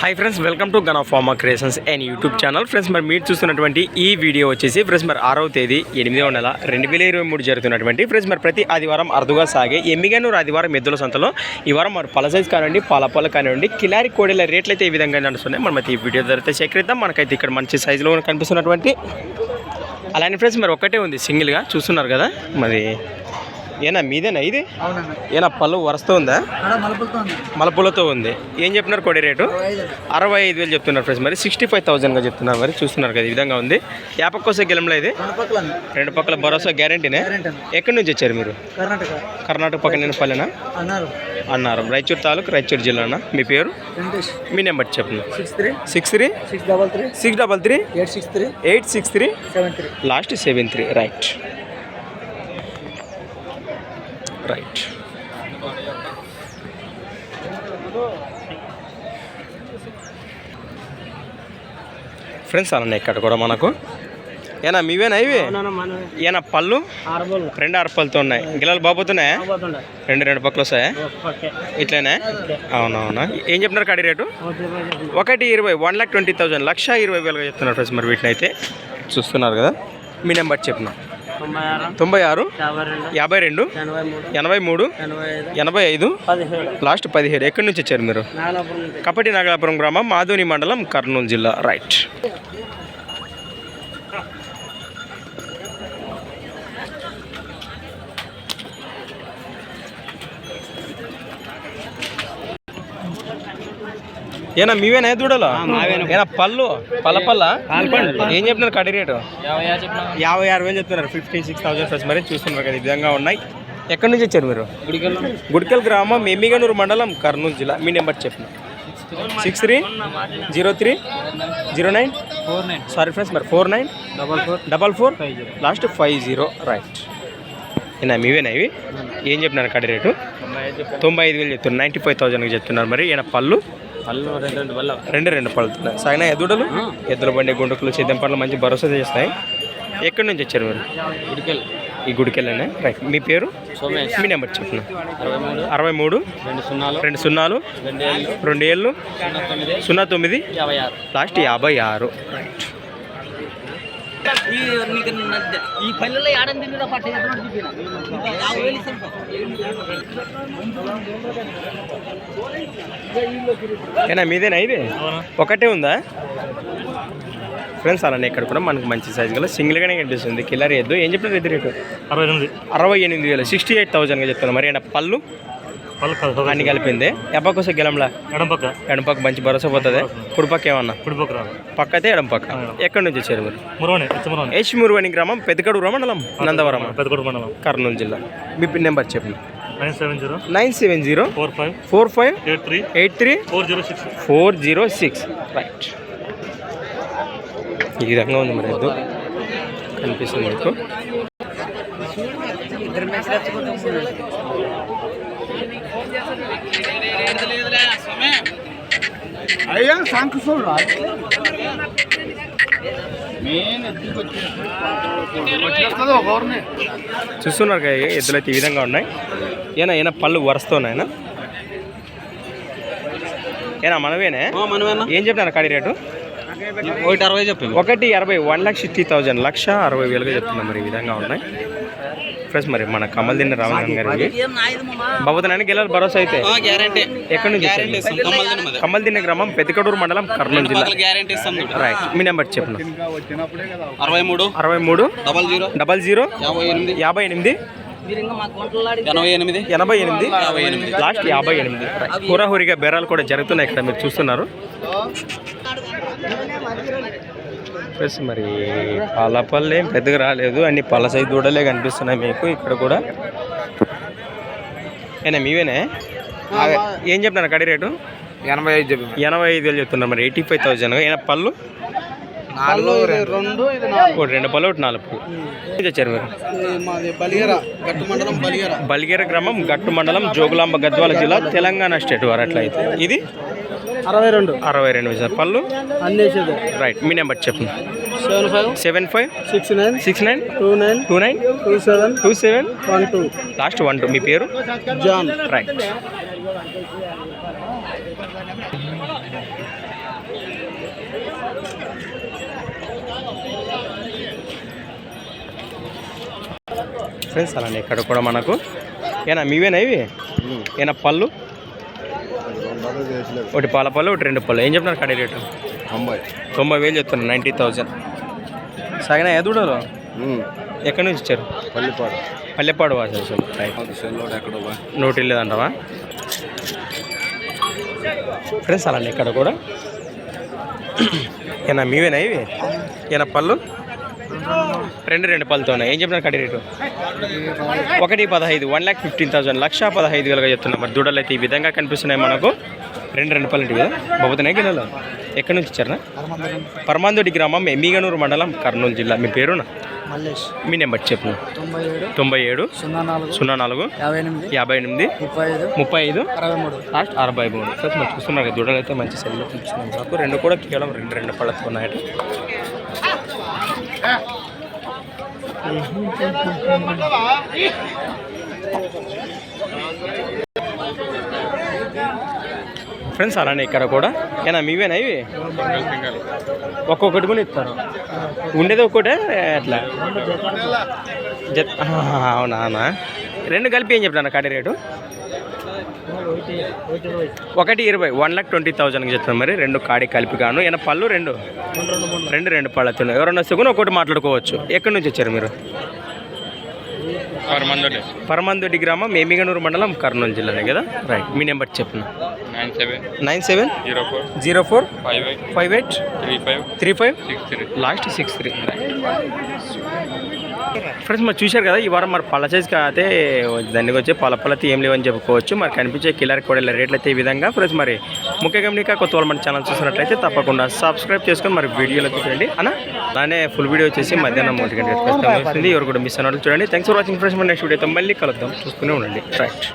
Hi friends welcome to gun of pharma creations and YouTube channel friends మరి మీరు చూస్తున్నటువంటి ఈ వీడియో వచ్చేసి ఫ్రెండ్స్ మరి ఆరవ తేదీ ఎనిమిదవ నెల రెండు వేల ఇరవై మూడు జరుగుతున్నటువంటి ఫ్రెండ్స్ మరి ప్రతి ఆదివారం అరుదుగా సాగే ఎమ్మిగనూరు ఆదివారం ఎద్దుల సంతలో ఈ వారం మరి పల సైజ్ కానివ్వండి పాలపాల కానివ్వండి కిలారి కోడెల రేట్లు అయితే ఈ విధంగా నడుస్తున్నాయి. మనం అయితే ఈ వీడియో జరిగితే సేకరిద్దాం. మనకైతే ఇక్కడ మంచి సైజులో కనిపిస్తున్నటువంటి అలానే ఫ్రెండ్స్ మరి ఒక్కటే ఉంది సింగిల్గా చూస్తున్నారు కదా? మరి ఏనా మీదేనా ఇది? ఏనా పళ్ళు వరస్తూ ఉందా? మలుపులతో ఉంది. ఏం చెప్పినారు కోడి రేటు? అరవై ఐదు. వేలు చెప్తున్నారు ఫ్రెండ్స్ మరి. సిక్స్టీ ఫైవ్ థౌసండ్గా చెప్తున్నారు మరి. చూస్తున్నారు కదా ఈ విధంగా ఉంది. యాపక్కోసే గెలంలో ఇది? రెండు పక్కల భరోసా గ్యారంటీనే ఎక్కడి నుంచి వచ్చారు మీరు? కర్ణాటక. పక్కన పల్లెనా? అన్నారు. అన్నారు. రాయచూరు తాలూకు రాయచూరు జిల్లానా మీ పేరు? మీ నెంబర్ చెప్పండి. Six three. Six three? Six double three. Six double three? Eight six three. Eight six three? Seven three. Last seven three. Right. Right. Friends అన్న ఇక్కడ కూడా మనకు. ఏనా మీవేనా ఇవి? ఏనా పళ్ళు? రెండు ఆరు పళ్ళతో ఉన్నాయి. గిలాలు బాబోతున్నాయా? రెండు రెండు పక్కలు వస్తాయా? ఇట్లనే? అవునవునా. ఏం చెప్తున్నారు కాడి రేటు? ఒకటి ఇరవై వన్ లాక్ ట్వంటీ థౌసండ్ లక్ష ఇరవై వేలుగా చెప్తున్నారు ఫ్రెండ్స్ మరి వీటిని అయితే చూస్తున్నారు కదా? మీ నెంబర్ చెప్పిన? తొంభై ఆరు యాభై రెండు ఎనభై మూడు ఎనభై ఐదు లాస్ట్ పదిహేడు. ఎక్కడి నుంచి వచ్చారు మీరు? కపటి నాగలాపురం గ్రామం మాధుని మండలం కర్నూలు జిల్లా. రైట్. ఏనా మీవేనా దూడలో? ఏనా పళ్ళు? పల్ల పల్ల ఏం చెప్తున్నారు కడి రేటు? యాభై ఆరు వేలు చెప్తున్నారు. ఫిఫ్టీ సిక్స్ థౌసండ్ ఫస్ట్ మరి చూస్తున్నారు కదా ఈ విధంగా ఉన్నాయి. ఎక్కడి నుంచి వచ్చారు మీరు? గుడికల్ గ్రామం ఎమ్మిగనూరు మండలం కర్నూలు జిల్లా. మీ నెంబర్ చెప్పండి six three zero three zero nine? Four nine. Sorry friends మరి four nine? Double four. Double four? Last five zero right. ఏనా మీవేనా ఇవి? ఏం చెప్పినారు కడి రేటు? తొంభై ఐదు వేలు చెప్తున్నారు. నైంటీ ఫైవ్ థౌసండ్కి చెప్తున్నారు మరి. ఈయన పళ్ళు పళ్ళు? రెండు రెండు బల్ల రెండు రెండు పళ్ళుతున్నాయి సాగిన ఎద్దుడలు ఎద్దుల బండి గుండకులు చేద్దాం పనులు మంచి భరోసా చేస్తాయి. ఎక్కడి నుంచి వచ్చారు మీరు? ఈ గుడికి వెళ్ళానే రైట్. మీ పేరు? సోమేష్. మీ నెంబర్ చెప్పిన అరవై మూడు రెండు సున్నాలు. రెండు సున్నాలు. రెండు ఏళ్ళు. రెండు ఏళ్ళు సున్నా తొమ్మిది. లాస్ట్ యాభై ఆరు. రైట్. ఈ ఏడంది పట్ట ఏనా మీదేనా ఇది? ఒకటే ఉందా? ఫ్రెండ్స్ అలానే ఇక్కడ కూడా మనకు మంచి సైజు గల సింగిల్గానే కనిపిస్తుంది. కిల్లర్ ఎద్దు. ఏం చెప్పినారు ఎద్దు రేటు? అరవై ఎనిమిది. అరవై ఎనిమిది వేలు. సిక్స్టీ ఎయిట్ థౌసండ్గా చెప్తున్నా. మరి ఏనా పళ్ళు? అన్ని కలిపింది. ఎప్పకోసం గెలంలా? ఎడం పక్క ఎడం పక్క మంచి భరోసా పోతుంది. కుడిపక్క ఏమన్నా? కుడి పక్క అయితే ఎడం పక్క ఎక్కడి నుంచి వచ్చారు మీరు? హెచ్ మురువని గ్రామం పెద్దకడూరు మండలం నందవరం. పెద్దకోట మండలం. కర్నూలు జిల్లా. మీ పిన్ నెంబర్ చెప్పండి. Nine seven zero nine seven zero four five four five eight three eight three four zero six four zero six right ఈ విధంగా ఉంది మరి ఎద్దు కనిపిస్తుంది మీకు ఇద్దరు మెచ్చి అయ్యా సాంకృష్ణ చూస్తున్నారు కదా ఎద్దులు అయితే ఈ విధంగా ఉన్నాయి. ఏనా ఏనా పళ్ళు వరుస్తున్నాయనా ఏనా? మనవేనే? మనమేనా ఏం చెప్పినారు కాడి రేటు? ఒకటి అరవై చెప్పాము ఒకటి అరవై వన్ లాక్ సిక్స్టీ థౌజండ్ లక్ష అరవై వేలుగా చెప్తున్నాం మరి ఈ విధంగా ఉన్నాయి. ఫ్రెండ్స్ మరి మన కమల్ దిన్న రామన్ గారికి బాబుతనాన్ని గెలాలి భరోసా అయితే. ఎక్కడి నుంచి? కమల్ దిన్న గ్రామం పెద్దకడూరు మండలం కర్నూలు జిల్లా. రైట్ మీ నెంబర్ చెప్పిన అరవై మూడు. అరవై మూడు. Double zero. Double zero. యాభై ఎనిమిది. ఎనభై ఎనిమిది. ఎనభై ఎనిమిది. లాస్ట్ యాభై ఎనిమిది. హురాహురిగా బేరాలు కూడా జరుగుతున్నాయి ఇక్కడ మీరు చూస్తున్నారు. ప్లస్ మరి పాలపల్లి ఏం పెద్దగా రాలేదు. అన్ని పళ్ళ సైజు దూడలే కనిపిస్తున్నాయి మీకు ఇక్కడ కూడా. ఏనా మీవేనే? ఏం చెప్తున్నారు కడి రేటు? ఎనభై ఐదు చెప్పి ఎనభై ఐదు వేలు చెప్తున్నారు మరి ఎయిటీ ఫైవ్ థౌజండ్ ఏనా? పళ్ళు? ఒకటి రెండు. పళ్ళు ఒకటి నాలుగు పళ్ళు. ఏం తెచ్చారు మీరు? మాది బలిగర గట్టు మండలం బలిగర. బల్గేర గ్రామం గట్టు మండలం జోగులాంబ గద్వాల జిల్లా తెలంగాణ స్టేట్ వారు అట్లయితే. ఇది? అరవై రెండు. అరవై రెండు సార్ పళ్ళు. అందేసేది రైట్ మీ నెంబర్ చెప్పండి seven five. Seven five. Six nine. Six nine. Two nine. Two nine. Two seven. Two seven. One two. Last one two మీ పేరు? జాన్. రైట్ ఫ్రెండ్స్ అలానే ఇక్కడ కూడా మనకు. ఏనా మీవేనా ఇవి? ఏనా పళ్ళు? ఒకటి పాల పళ్ళు ఒకటి రెండు పళ్ళు. ఏం చెప్తున్నారు కడే రేటు? తొంభై. తొంభై వేలు చెప్తున్నారు నైంటీ థౌజండ్. సగనా ఎదుడరు ఎక్కడి నుంచి ఇచ్చారు పల్లిపాడు. పల్లెపాడు ఎక్కడో నోటి లేదంటావా ఫ్రెండ్స్ అలానే ఇక్కడ కూడా. ఏనా మీవేనా ఇవి? ఏనా పళ్ళు? రెండు రెండు పళ్ళతో ఉన్నాయి. ఏం చెప్పినారు కడి రేటు? ఒకటి పదహైదు వన్ ల్యాక్ ఫిఫ్టీన్ థౌసండ్ లక్ష పదహైదు వేలుగా చెప్తున్నాం. మరి దూడలు అయితే ఈ విధంగా కనిపిస్తున్నాయి మనకు. రెండు రెండు పళ్ళు కదా బాబుతున్నాయి గిన్నెలు? ఎక్కడి నుంచి ఇచ్చారనా పరమాందోడి గ్రామం ఎమ్మిగనూరు మండలం కర్నూలు జిల్లా. మీ పేరునా? మీ నెంబర్ చెప్పు. తొంభై ఏడు సున్నా నాలుగు యాభై ఎనిమిది ముప్పై ఐదు లాస్ట్ అరవై మూడు. సార్ చూస్తున్నారు దూడలు అయితే మంచి సెల్లో చూపిస్తున్నాం నాకు రెండు కూడా కేవలం రెండు రెండు పళ్ళతో ఉన్నాయట ఫ్రెండ్స్ అలానే ఇక్కడ కూడా. ఏనా మీవేనా ఇవి? ఒక్కొక్కటి కూడా ఇస్తారు. ఉండేది ఒక్కటే అట్లా అవునా అవునా? రెండు కలిపి ఏం చెప్తాను కాడి రేటు? ఒకటి ఇరవై వన్ లాక్ ట్వంటీ థౌజండ్కి చెప్తాను మరి. రెండు కాడి కలిపి గాను ఏమైనా పళ్ళు రెండు? రెండు రెండు పళ్ళతో ఎవరన్నా వస్తే కూడా ఒకటి మాట్లాడుకోవచ్చు. ఎక్కడి నుంచి వచ్చారు మీరు? పరమందోడి పరమందొడ్డి గ్రామం మేమిగనూరు మండలం కర్నూలు జిల్లానే కదా? రైట్ మీ నెంబర్ చెప్పిన? Nine seven. Nine seven? Zero four. Zero four? Five eight. Five eight? Three five. Three five? Six three. Last six three. Friends మరి చూశారు కదా ఈ వారం మరి పళ్ళ సైజ్కి అయితే దానికి వచ్చి పళ్ళ పళ్ళతో ఏం లేవని చెప్పుకోవచ్చు. మరి కనిపించే కిల్లర్ కూడా రేట్లు అయితే ఈ విధంగా. ఫ్రెండ్స్ మరి ముఖ్య గమనిక కొత్త వాళ్ళు మన ఛానల్ చూసినట్లయితే తప్పకుండా సబ్స్క్రైబ్ చేసుకొని మరి వీడియోలో చూడండి. అన్న అలానే ఫుల్ వీడియో వచ్చేసి మధ్యాహ్నం ఒంటి గంట వస్తుంది. ఎవరు కూడా మిస్ అన్నట్టు చూడండి. థ్యాంక్స్ ఫర్ వాచింగ్ ఫ్రెండ్స్ మరి నెక్స్ట్ వీడియోతో మళ్ళీ కలుద్దాం. చూస్తూనే ఉండండి. రైట్